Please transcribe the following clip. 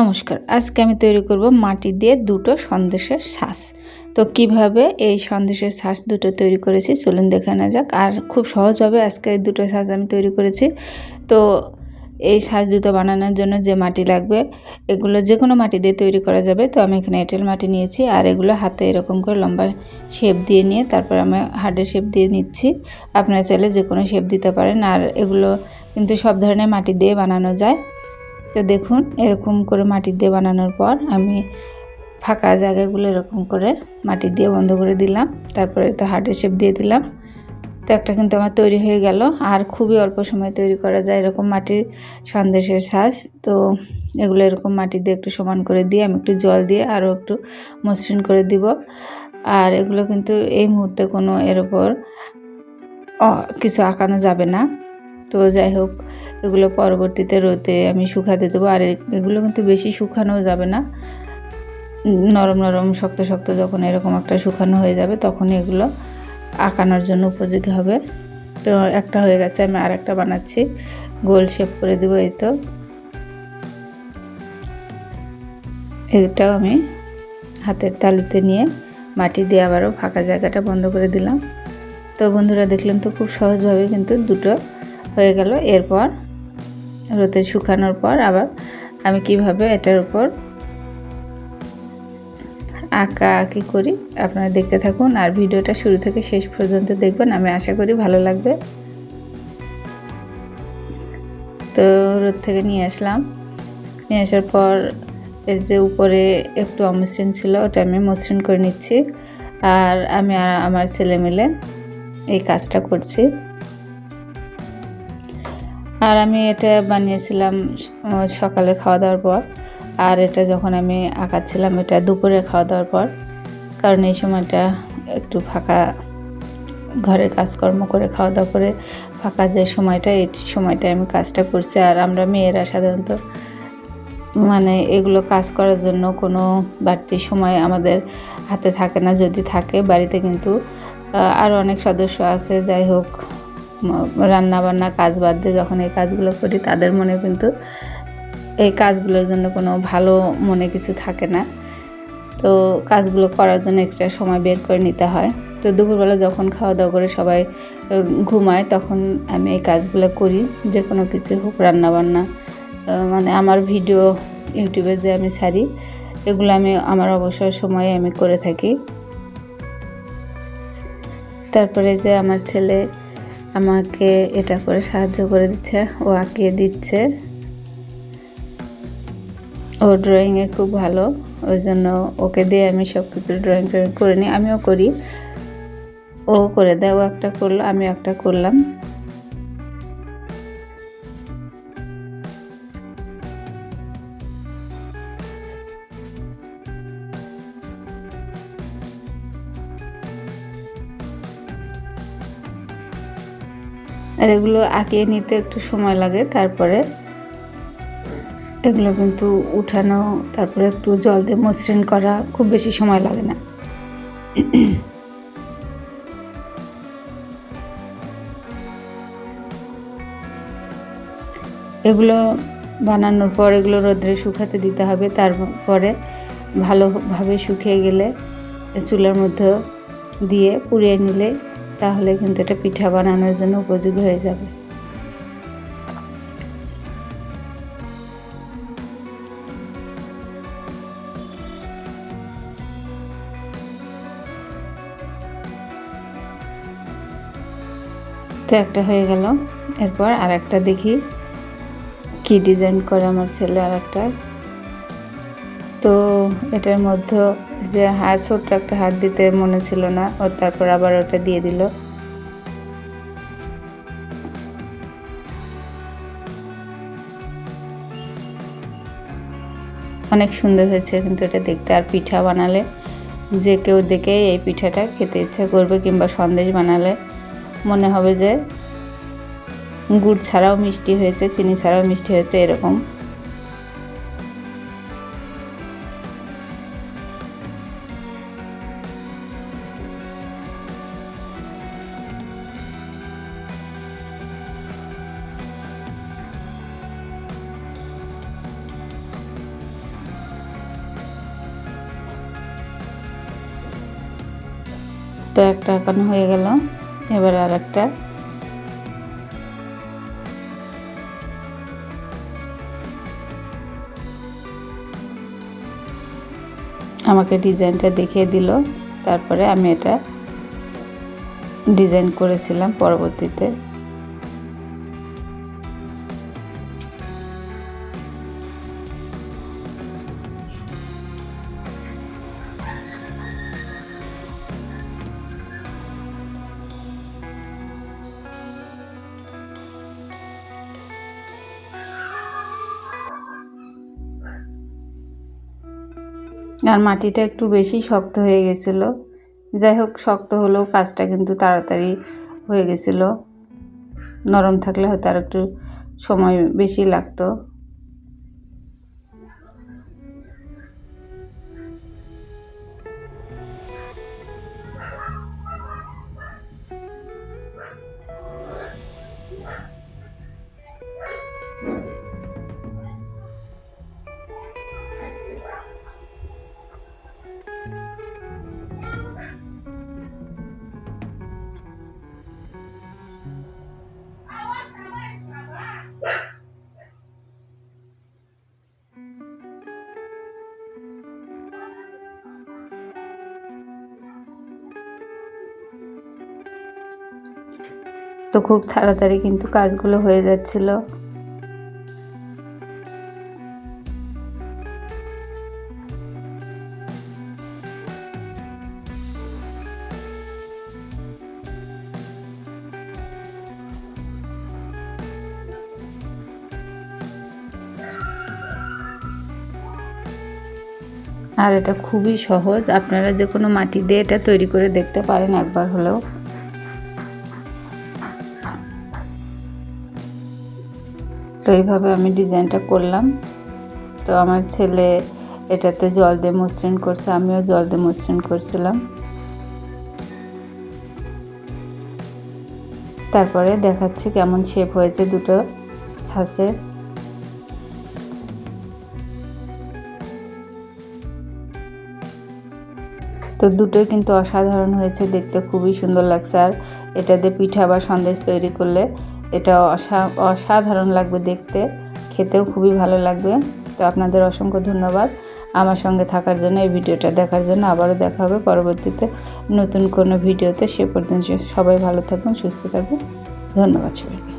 নমস্কার, আজকে আমি তৈরি করব মাটি দিয়ে দুটো সন্দেশের শ্বাস তো কীভাবে এই সন্দেশের শ্বাস দুটো তৈরি করেছি চলুন দেখে না যাক। আর খুব সহজভাবে আজকে এই দুটো শ্বাস আমি তৈরি করেছি। তো এই শ্বাস দুটো বানানোর জন্য যে মাটি লাগবে, এগুলো যে কোনো মাটি দিয়ে তৈরি করা যাবে। তো আমি এখানে এঁটেল মাটি নিয়েছি আর এগুলো হাতে এরকম করে লম্বা শেপ দিয়ে নিয়ে তারপর আমি হার্ডের শেপ দিয়ে নিচ্ছি। আপনারা চাইলে যে কোনো শেপ দিতে পারেন আর এগুলো কিন্তু সব ধরনের মাটি দিয়ে বানানো যায়। তো দেখুন, এরকম করে মাটি দিয়ে বানানোর পর আমি ফাঁকা জায়গাগুলো এরকম করে মাটি দিয়ে বন্ধ করে দিলাম। তারপরে তো হার্টের শেপ দিয়ে দিলাম। তো একটা কিন্তু আমার তৈরি হয়ে গেল। আর খুবই অল্প সময় তৈরি করা যায় এরকম মাটির সন্দেশের শ্বাস তো এগুলো এরকম মাটি দিয়ে একটু সমান করে দিয়ে আমি একটু জল দিয়ে আরও একটু মসৃণ করে দিব। আর এগুলো কিন্তু এই মুহূর্তে কোনো এর ওপর কিছু আঁকানো যাবে না। তো যাই হোক, এগুলো পরবর্তীতে রোদে আমি শুকাতে দেবো। আর এগুলো কিন্তু বেশি শুকানোও যাবে না। নরম নরম শক্ত শক্ত যখন এরকম একটা শুকানো হয়ে যাবে, তখন এগুলো আঁকানোর জন্য উপযোগী হবে। তো একটা হয়ে গেছে, আমি আর একটা বানাচ্ছি। গোল শেপ করে দেবো এই তো। এটাও আমি হাতের তালুতে নিয়ে মাটি দিয়ে আবারও ফাঁকা জায়গাটা বন্ধ করে দিলাম। তো বন্ধুরা, দেখলেন তো খুব সহজভাবে কিন্তু দুটো হয়ে গেল। এরপর রোদে শুকানোর পর আবার আমি কীভাবে এটার উপর আঁকা আঁকি করি আপনারা দেখতে থাকুন। আর ভিডিওটা শুরু থেকে শেষ পর্যন্ত দেখবেন, আমি আশা করি ভালো লাগবে। তো রোদ থেকে নিয়ে আসলাম। নিয়ে আসার পর এর যে উপরে একটু অমসৃণ ছিল, ওটা আমি মসৃণ করে নিচ্ছি। আর আমি আমার ছেলে মিলে এই কাজটা করছি। আর আমি এটা বানিয়েছিলাম সকালে খাওয়া দাওয়ার পর। আর এটা যখন আমি আঁকাচ্ছিলাম, এটা দুপুরে খাওয়া দাওয়ার পর। কারণ এই সময়টা একটু ফাঁকা ঘরের কাজকর্ম করে, খাওয়া দাওয়া করে ফাঁকা যে সময়টা, এই সময়টা আমি কাজটা করছি। আর আমরা মেয়েরা সাধারণত মানে এগুলো কাজ করার জন্য কোনো বাড়তি সময় আমাদের হাতে থাকে না। যদি থাকে, বাড়িতে কিন্তু আরও অনেক সদস্য আছে। যাই হোক রান্না বান্না কাজ বাদ দিয়ে যখন এই কাজগুলো করি, তাদের মনে কিন্তু এই কাজগুলোর জন্য কোনো ভালো মনে কিছু থাকে না। তো কাজগুলো করার জন্য এক্সট্রা সময় বের করে নিতে হয়। তো দুপুরবেলা যখন খাওয়া দাওয়া করে সবাই ঘুমায়, তখন আমি এই কাজগুলো করি। যে কোনো কিছু হোক, রান্নাবান্না মানে আমার ভিডিও ইউটিউবে যে আমি ছাড়ি এগুলো আমি, আমার অবসর সময়ে আমি করে থাকি। তারপরে যে আমার ছেলে আমাকে এটা করে সাহায্য করে দিচ্ছে, ও আঁকিয়ে দিচ্ছে। ও ড্রয়িংয়ে খুব ভালো, ওই জন্য ওকে দিয়ে আমি সব কিছু ড্রয়িং ট্রয়িং করে নিই। আমিও করি। ও করে দেয়, ও একটা করল আমি একটা করলাম। আর এগুলো আঁকিয়ে নিতে একটু সময় লাগে, তারপরে এগুলো কিন্তু উঠানো, তারপরে একটু জল দিয়ে মসৃণ করা খুব বেশি সময় লাগে না। এগুলো বানানোর পর এগুলো রোদ্রে শুকাতে দিতে হবে, তারপরে ভালোভাবে শুকিয়ে গেলে চুলার মধ্যে দিয়ে পুড়িয়ে নিলে তাহলে কিন্তু এটা পিঠা বানানোর জন্য উপযোগী হয়ে যাবে। তো একটা হয়ে গেল। এরপর আর একটা দেখি কি ডিজাইন করে আমার ছেলে আর একটা তো এটার মধ্যে যে হাড়, ছোট্ট একটা হাড় দিতে মনে ছিল না, ও তারপর আবার ওটা দিয়ে দিল। অনেক সুন্দর হয়েছে কিন্তু এটা দেখতে, আর পিঠা বানালে, যে কেউ দেখে এই পিঠাটা খেতে ইচ্ছা করবে কিংবা সন্দেশ বানালে, মনে হবে যে গুড় ছাড়াও মিষ্টি হয়েছে, চিনি ছাড়াও মিষ্টি হয়েছে, এরকম। একটা আঁকানো হয়ে গেল। এবার আর একটা। আমাকে ডিজাইনটা দেখিয়ে দিল। তারপরে আমি এটা ডিজাইন করেছিলাম পরবর্তীতে। আর মাটিটা একটু বেশি শক্ত হয়ে গেছিল। যাই হোক, শক্ত হলেও কাজটা কিন্তু তাড়াতাড়ি হয়ে গেছিল। নরম থাকলে হয়তো আর একটু সময় বেশি লাগতো। তো খুব তাড়াতাড়ি কিন্তু কাজগুলো হয়ে যাচ্ছিল। আর এটা খুবই সহজ। আপনারা যে কোনো মাটি দিয়ে এটা তৈরি করে দেখতে পারেন একবার হলেও। তো এইভাবে আমি ডিজাইনটা করলাম। তো আমার ছেলে এটাতে জল দিয়ে মসৃণ করছে, আমিও জল দিয়ে মসৃণ করছিলাম। তারপরে দেখাচ্ছি কেমন শেপ হয়েছে দুটো ছাসে তো দুটোই কিন্তু অসাধারণ হয়েছে, দেখতে খুবই সুন্দর লাগছে। আর এটা দিয়ে পিঠা বা সন্দেশ তৈরি করলে এটা অসা, অসাধারণ লাগবে দেখতে। খেতেও খুবই ভালো লাগবে। তো আপনাদের অসংখ্য ধন্যবাদ। আমার সঙ্গে থাকার জন্য, এই ভিডিওটা দেখার জন্য আবারও দেখা হবে পরবর্তীতে নতুন কোনো ভিডিওতে। সে পর্যন্ত সবাই ভালো থাকবেন সুস্থ থাকবেন ধন্যবাদ সবাইকে।